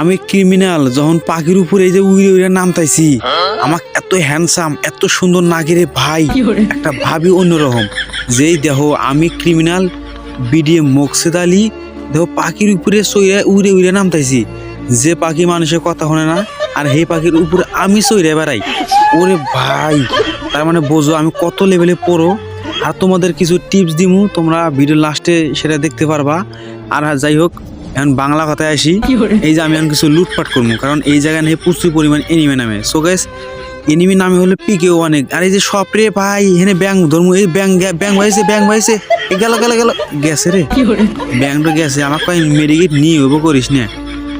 আমি ক্রিমিনাল যখন পাখির উপরে এই যে উড়ে উড়ে নামতাইছি আমার এত হ্যান্ডসাম এত সুন্দর নাগিরে ভাই একটা ভাবি অন্যরকম। যেই দেহ আমি ক্রিমিনাল বিডিএম মকসেদ আলী দেহ পাখির উপরে সইরা উড়ে উড়ে নামতাইছি। যে পাখি মানুষের কথা শোনে না আর সেই পাখির উপরে আমি সইরে বেড়াই। ওরে ভাই তার মানে বোঝো আমি কত লেভেলে পড়ো? আর তোমাদের কিছু টিপস দিমু তোমরা ভিডিও লাস্টে সেটা দেখতে পারবা। আর যাই হোক এখন বাংলা কথায় আসি এই যে আমি এখন কিছু লুটপাট করব কারণ এই জায়গায় নেই প্রচুর পরিমাণ এনিমে নামে। সো গ্যাস এনিমি নামে হলে পিকে অনেক। আর এই যে সব রে ভাই এখানে ব্যাং ধর্ম এই ব্যাং ব্যাং ভাইছে ব্যাং ভাইছে গেল গেল গেল। গেছে রে। ব্যাংটা গেছে। আমার কয় মেডিকেট নিয়ে হব করিস না।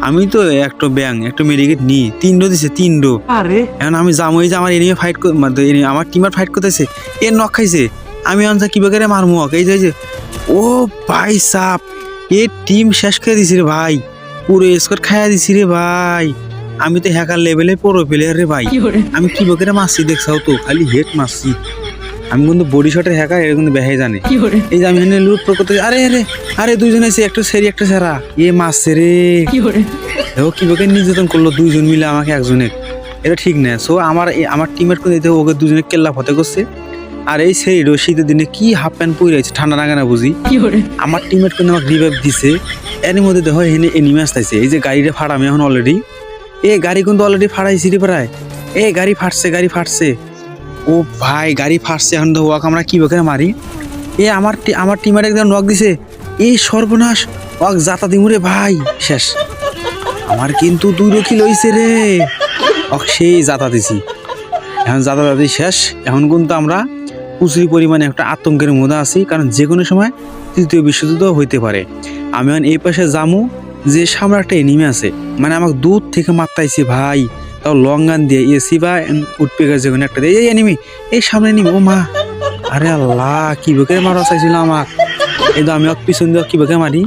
আমি তো একটা ব্যাং একটা মেডিকেট নিই। তিনটো দিছে তিনটো আরে। এখন আমি যাব এই যে আমার এনিমে ফাইট আমার টিমার ফাইট করতেছে। এ নক খাইছে। আমি অনসা কি বেকারে মারমু ওকে। এই এই যে। ও ভাই সাপ। এ টিম শেষ করে দিছি রে ভাই। পুরো স্কোর খাইয়া দিছি রে ভাই। আমি তো হ্যাকার লেভেলে পুরো প্লেয়ার রে ভাই। আমি কি বেকারে মারছি দেখছাও তো খালি হেড মারছি। আমি কিন্তু বডি শটের হ্যাকার এটা কিন্তু বেহাই জানে। এই যে আমি এখানে লুট করতে আরে আরে আরে দুইজন আছে একটা সেরি একটা সেরা। এ মারছে রে। দেখো কীভাবে নির্যাতন করল দুইজন মিলে আমাকে একজনের। এটা ঠিক না। সো আমার আমার টিমের কোন এতে ওকে দুজনে কেল্লা ফতে করছে। আর এই সেই শীতের দিনে কি হাফ প্যান্ট পরে আছে ঠান্ডা লাগে না বুঝি? আমার টিমের কোন আমাকে রিভাইভ দিছে। এর মধ্যে দেখো এনে এনিমে আসতেছে। এই যে গাড়িটা ফাড়ামি এখন অলরেডি এ গাড়ি কিন্তু অলরেডি ফাড়াইছি রে প্রায়। এ গাড়ি ফাটছে গাড়ি ফাটছে। ও ভাই গাড়ি ফাটছে এখন তো ওয়াক আমরা কি বেকার মারি? এ আমার আমার টিমের একদম নক দিছে। এই সর্বনাশ। ওয়াক জাতা দিমুরে ভাই। শেষ। আমার কিন্তু দুই কিলো হইছে রে। অক সেই জাতা দিছি। এখন জাতা দাদি শেষ। এখন কিন্তু আমরা প্রচুর পরিমাণে একটা আতঙ্কের মধ্যে আছি কারণ যে কোনো সময় তৃতীয় বিশ্বযুদ্ধ হইতে পারে। আমি এই পাশে জামু যে সামনে একটা এনিমে আছে। মানে আমাকে দূর থেকে মারতাইছে ভাই। তাও লং গান দিয়ে এসি বা উঠপে গেছে যে কোনো একটা দিয়ে। এই এনিমি এই সামনে এনিমি ও মা। আরে আল্লাহ কি বেকে মারা চাইছিল আমাক। এই তো আমি পিছন দিয়ে কি বেকে মারি?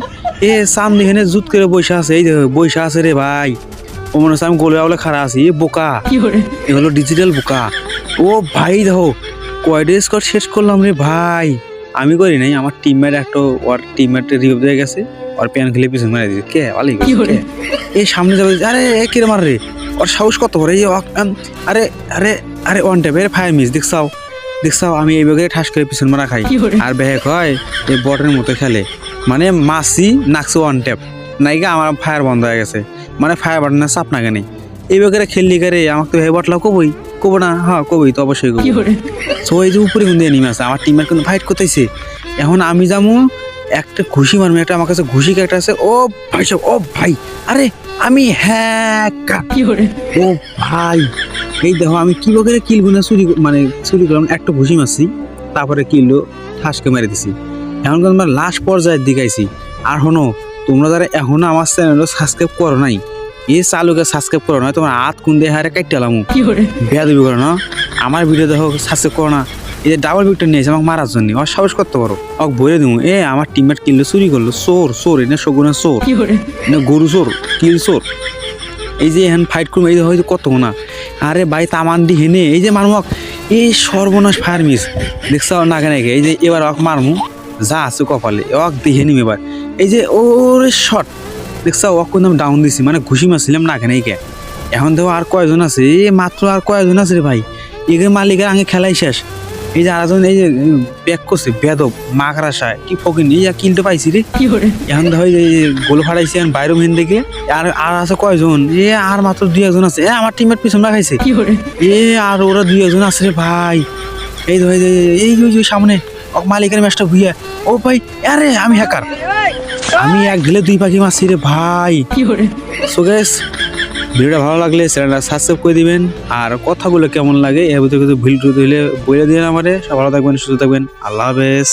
এ সামনে এখানে জুত করে বৈশা আছে এই দেখো বৈশা আছে রে ভাই। ও মনে হচ্ছে আমি গোলে বলে খারাপ আছি এ বোকা। এ হলো ডিজিটাল বোকা। ও ভাই দেখো কয়ডে স্কট শেষ করলাম রে ভাই? আমি করি নাই আমার টিমমেট একটা ওর টিমমেট রিভিউ দিয়ে গেছে ওর প্যান খেলে পিছনে মারা দিয়েছে কে? অলি কি করে? এই সামনে যাবে আরে এ কিরে মার রে? ওর সাহস কত বড়? এই আরে আরে আরে ওয়ান ট্যাপ এর ফায়ার মিস দেখছাও দেখছাও আমি এই বেগে ঠাস করে পিছন মারা খাই। করে? আর বেহে কয় এই বটের মতো খেলে। মানে মাসি নাকছে ওয়ান ট্যাপ নাইকা আমার ফায়ার বন্ধ হয়ে গেছে। মানে ফায়ার বাটনের চাপ না কেন এই বেগে খেললি করে? আমাকে তো হে বটলাও কবই। কবো না? হ্যাঁ কবই তো অবশ্যই কবো সো এই যে উপরে কিন্তু এনিমি আছে আমার টিমের কিন্তু ফাইট করতেছে। এখন আমি যাব একটা ঘুষি মারবো একটা আমার কাছে ঘুষি একটা আছে। ও ভাই সব ও ভাই। আরে আমি হ্যাঁ ও ভাই। এই দেখো আমি কি বকে কিল গুনা চুরি মানে চুরি করলাম একটা ঘুষি মারছি তারপরে কিলো ঠাসকে মেরে দিছি। এখন কিন্তু আমরা লাস্ট পর্যায়ের দিকে আইছি। আর হনো তোমরা যারা এখনও আমার চ্যানেল সাবস্ক্রাইব করো নাই এই চালুকে সাবস্ক্রাইব করো না তোমার হাত কোন দিয়ে হারে কাটতে এলাম। বেয়াদবি করো? না? আমার ভিডিও দেখো সাবস্ক্রাইব করো না। এই যে ডাবল ভিক্টর নিয়েছে আমাকে মারার জন্য ওর সাহস করতে পারো। ওকে বলে দিব এ আমার টিমমেট কিনলো চুরি করল চোর চোর এনে শগুনের চোর। না গরু চোর কিল চোর। এই যে এখন ফাইট করব এই যে হয়তো কত না আরে ভাই তামান দি হেনে এই যে মারমু ওকে, এই সর্বনাশ ফায়ার মিস দেখছ নাকে নাকে এই যে এবার অক মারমু যা আছে কপালে অক দিহে নিম এবার। এই যে ওরে শট দেখছ অক কিন্তু আমি ডাউন দিছি মানে ঘুষি মারছিলাম নাকে নাইকে এখন দেখো আর কয়জন আছে? এ মাত্র আর কয়জন আছে রে ভাই? এগুলো মালিকের আগে খেলাই শেষ। এই যে আরেকজন এই যে প্যাক করছে বেদব মাকড় আশায় কি ফকিন এই কিনতে পাইছি রে। কি এখন দেখো এই গোল ফাড়াইছে এখন বাইরে মেন থেকে আর আর আছে কয়জন? এ আর মাত্র দুই একজন আছে। এ আমার টিমের পিছন রাখাইছে এ আর ওরা দুই একজন আছে রে ভাই। এই তো এই যে এই যে- এই সামনে। মালিকের ম্যাচটা ভুইয়া। ও ভাই আরে আমি হ্যাকার আমি এক গেলে দুই পাখি মারছি রে ভাই। সো গ্যাস ভিডিওটা ভালো লাগলে চ্যানেলটা সাবস্ক্রাইব করে দিবেন। আর কথাগুলো কেমন লাগে এর ভিতরে ভুল ভিডিও দিলে বলে দিন আমারে। সব ভালো থাকবেন সুস্থ থাকবেন। আল্লাহ হাফেজ।